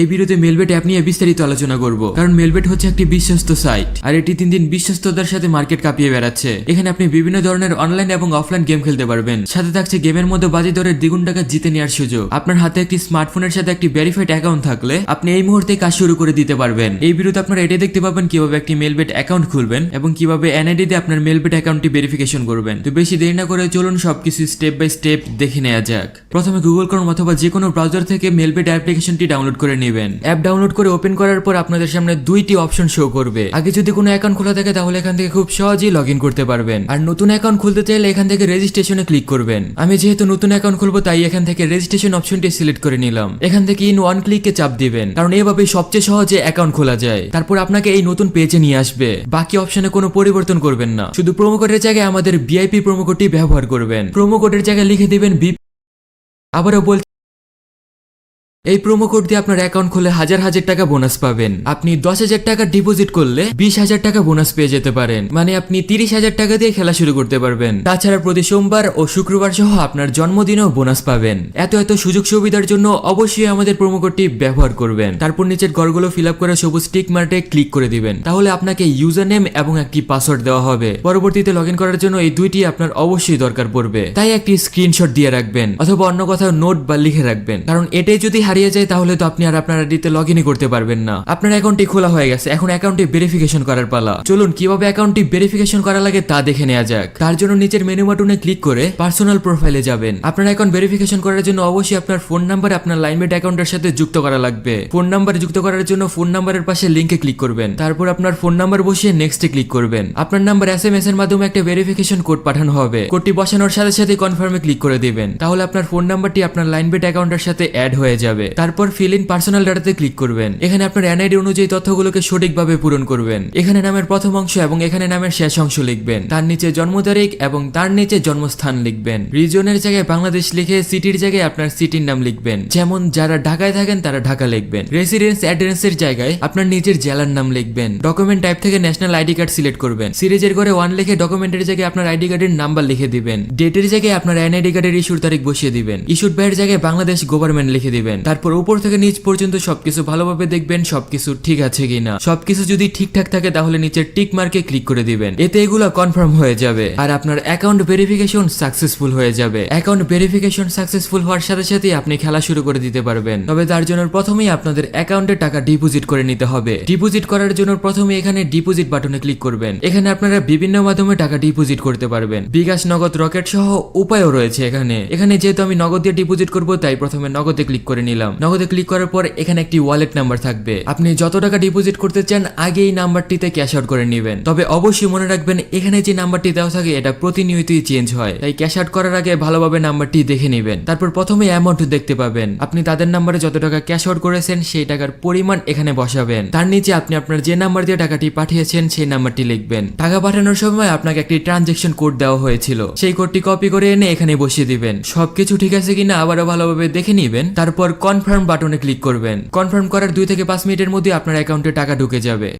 এই ভিডিওতে Melbet app নিয়ে বিস্তারিত আলোচনা করব। কারণ মেলবেট হচ্ছে একটি বিশ্বস্ত সাইট আর এটি তিন দিন বিশ্বস্ততার সাথে মার্কেট কাঁপিয়ে বেড়াচ্ছে। এখানে আপনি বিভিন্ন ধরনের অনলাইন এবং অফলাইন গেম খেলতে পারবেন। সাথে থাকছে গেমের মধ্যে বাজি দরের দ্বিগুণ টাকা জিতে নেওয়ার সুযোগ। আপনার হাতে একটি স্মার্টফোনের সাথে একটি ভেরিফাইড অ্যাকাউন্ট থাকলে আপনি এই মুহূর্তে কাজ শুরু করে দিতে পারবেন। এই ভিডিওতে আপনারা এটাই দেখতে পাবেন কীভাবে একটি মেলবেট অ্যাকাউন্ট খুলবেন এবং কীভাবে এনআইডি দিয়ে আপনার মেলবেট অ্যাকাউন্টটি ভেরিফিকেশন করবেন। তো বেশি দেরি না করে চলুন সবকিছু স্টেপ বাই স্টেপ দেখে নেওয়া যাক। প্রথমে গুগল ক্রোম অথবা যে কোনো ব্রাউজার থেকে মেলবেট অ্যাপ্লিকেশনটি ডাউনলোড করে নেবেন। অ্যাপ ডাউনলোড করে ওপেন করার পর আপনাদের সামনে দুইটি অপশন শো করবে। আগে যদি কোনো অ্যাকাউন্ট খোলা থাকে, তাহলে এখান থেকে খুব সহজেই লগ করতে পারবেন। আর নতুন অ্যাকাউন্ট খুলতে চাইলে এখান থেকে রেজিস্ট্রেশনে ক্লিক করবেন। আমি যেহেতু নতুন অ্যাকাউন্ট খুলবো, তাই এখান থেকে রেজিস্ট্রেশন অপশনটি সিলেক্ট করে নিলাম। এখান থেকে ইন ওয়ান ক্লিকে চাপ দিবেন, কারণ এভাবে সবচেয়ে সহজে অ্যাকাউন্ট খোলা যায়। তারপর আপনাকে এই নতুন পেজে নিয়ে আসবে। বাকি অপশনে কোনো পরিবর্তন করবেন না। শুধু প্রোমো কোডের জায়গায় আমাদের ভিআইপি প্রোমো কোডটি ব্যবহার করবেন। প্রোমো কোডের জায়গায় লিখে দিবেন বি আবারও বল এই প্রোমো কোড দিয়ে আপনার অ্যাকাউন্ট খুলে হাজার হাজার টাকা বোনাস পাবেন। আপনি দশ হাজার টাকা ডিপোজিট করলে বিশ হাজার টাকা বোনাস পেয়ে যেতে পারেন। মানে আপনি তিরিশ হাজার টাকা দিয়ে খেলা শুরু করতে পারবেন। তাছাড়া প্রতি সোমবার ও শুক্রবার সহ আপনার জন্মদিনেও বোনাস পাবেন। এত এত সুযোগ সুবিধার জন্য অবশ্যই আমাদের প্রোমো কোডটি ব্যবহার করবেন। তারপর নিচের ঘরগুলো ফিল আপ করে সবুজ টিক মার্টে ক্লিক করে দিবেন। তাহলে আপনাকে ইউজার নেম এবং একটি পাসওয়ার্ড দেওয়া হবে। পরবর্তীতে লগ করার জন্য এই দুইটি আপনার অবশ্যই দরকার পড়বে। তাই একটি স্ক্রিনশট দিয়ে রাখবেন অথবা অন্য কোথাও নোট বা লিখে রাখবেন। কারণ এটাই যদি হারিয়ে যায়, তাহলে তো আপনি আর আপনার আইডিতে লগ ইনই করতে পারবেন না। আপনার অ্যাকাউন্টটি খোলা হয়ে গেছে, এখন অ্যাকাউন্টটি ভেরিফিকেশন করার পালা। চলুন, কীভাবে অ্যাকাউন্টটি ভেরিফিকেশন করা লাগে তা দেখে নেওয়া যাক। তার জন্য নিচের মেনু বাটনে ক্লিক করে পার্সোনাল প্রোফাইলে যাবেন। আপনার অ্যাকাউন্ট ভেরিফিকেশন করার জন্য অবশ্যই আপনার ফোন নাম্বার আপনার লাইনমেট অ্যাকাউন্টের সাথে যুক্ত করা লাগবে। ফোন নাম্বার যুক্ত করার জন্য ফোন নাম্বারের পাশে লিঙ্কে ক্লিক করবেন। তারপর আপনার ফোন নাম্বার বসিয়ে নেক্সটে ক্লিক করবেন। আপনার নাম্বার এস এম এস এর মাধ্যমে একটা ভেরিফিকেশন কোড পাঠানো হবে। কোডটি বসানোর সাথে সাথে কনফার্মে ক্লিক করে দিবেন। তাহলে আপনার ফোন নাম্বারটি আপনার লাইনবেট অ্যাকাউন্টের সাথে অ্যাড হয়ে যাবে। তারপর ফিল ইন পার্সোনাল ডাটাতে ক্লিক করবেন। এখানে আপনার এনআইডি অনুযায়ী তথ্যগুলোকে সঠিকভাবে পূরণ করবেন। এখানে নামের প্রথম অংশ এবং এখানে নামের শেষ অংশ লিখবেন। তার নিচে জন্ম তারিখ এবং তার নিচে জন্মস্থান লিখবেন। রিজনের জায়গায় বাংলাদেশ লিখে সিটির জায়গায় আপনার সিটির নাম লিখবেন। যেমন যারা ঢাকায় থাকেন, তারা ঢাকা লিখবেন। রেসিডেন্স অ্যাড্রেসের জায়গায় আপনার নিজের জেলার নাম লিখবেন। ডকুমেন্ট টাইপ থেকে ন্যাশনাল আইডি কার্ড সিলেক্ট করবেন। সিরিজের ঘরে ওয়ান লিখে ডকুমেন্টের জায়গায় আপনার আইডি কার্ডের নাম্বার লিখে দিবেন। ডেটের জায়গায় আপনার এনআইডি কার্ডের ইস্যুর তারিখ বসিয়ে দিবেন। ইস্যুর ব্যয়ের জায়গায় বাংলাদেশ গভর্নমেন্ট লিখে দিবেন। তারপর উপর থেকে নিচ পর্যন্ত সবকিছু ভালোভাবে দেখবেন সবকিছু ঠিক আছে কিনা। সবকিছু যদি ঠিকঠাক থাকে, তাহলে নিচের টিক মার্কে ক্লিক করে দিবেন। এতে এগুলো কনফার্ম হয়ে যাবে। আর আপনার অ্যাকাউন্ট ভেরিফিকেশন সাকসেসফুল হয়ে যাবে। অ্যাকাউন্ট ভেরিফিকেশন সাকসেসফুল হওয়ার সাথে সাথে আপনি খেলা শুরু করে দিতে পারবেন। তবে তার জন্য প্রথমেই আপনাদের অ্যাকাউন্টে টাকা ডিপোজিট করে নিতে হবে। ডিপোজিট করার জন্য প্রথমে এখানে ডিপোজিট বাটনে ক্লিক করবেন। এখানে আপনারা বিভিন্ন মাধ্যমে টাকা ডিপোজিট করতে পারবেন। বিকাশ নগদ রকেট সহ উপায়ও রয়েছে এখানে। এখানে যেহেতু আমি নগদ দিয়ে ডিপোজিট করব, তাই প্রথমে নগদে ক্লিক করে নিলাম। নগদে ক্লিক করার পর এখানে একটি ওয়ালেট নাম্বার থাকবে। আপনি যত টাকা ডিপোজিট করতে চান আগে এই নাম্বারটিতে ক্যাশ আউট করে নেবেন। তবে অবশ্যই মনে রাখবেন, এখানে যে নাম্বারটি দেওয়া থাকে, এটা প্রতিনিয়তই চেঞ্জ হয়। তাই ক্যাশ আউট করার আগে ভালোভাবে নাম্বারটি দেখে নেবেন। তারপর প্রথমে অ্যামাউন্ট দেখতে পাবেন। আপনি তাদের নাম্বারে যত টাকা ক্যাশ আউট করেছেন, সেই টাকার পরিমাণ এখানে বসাবেন। তার নিচে আপনি আপনার যে নাম্বার দিয়ে টাকাটি পাঠিয়েছেন, সেই নাম্বারটি লিখবেন। টাকা পাঠানোর সময় আপনাকে একটি ট্রানজেকশন কোড দেওয়া হয়েছিল। সেই কোডটি কপি করে এনে এখানে বসিয়ে দিবেন। সবকিছু ঠিক আছে কিনা, আবারও ভালোভাবে দেখে নিবেন। তারপর কনফার্ম বাটনে ক্লিক করবেন। কনফার্ম করার দুই থেকে পাঁচ মিনিটের মধ্যে আপনার অ্যাকাউন্টে টাকা ঢুকে যাবে।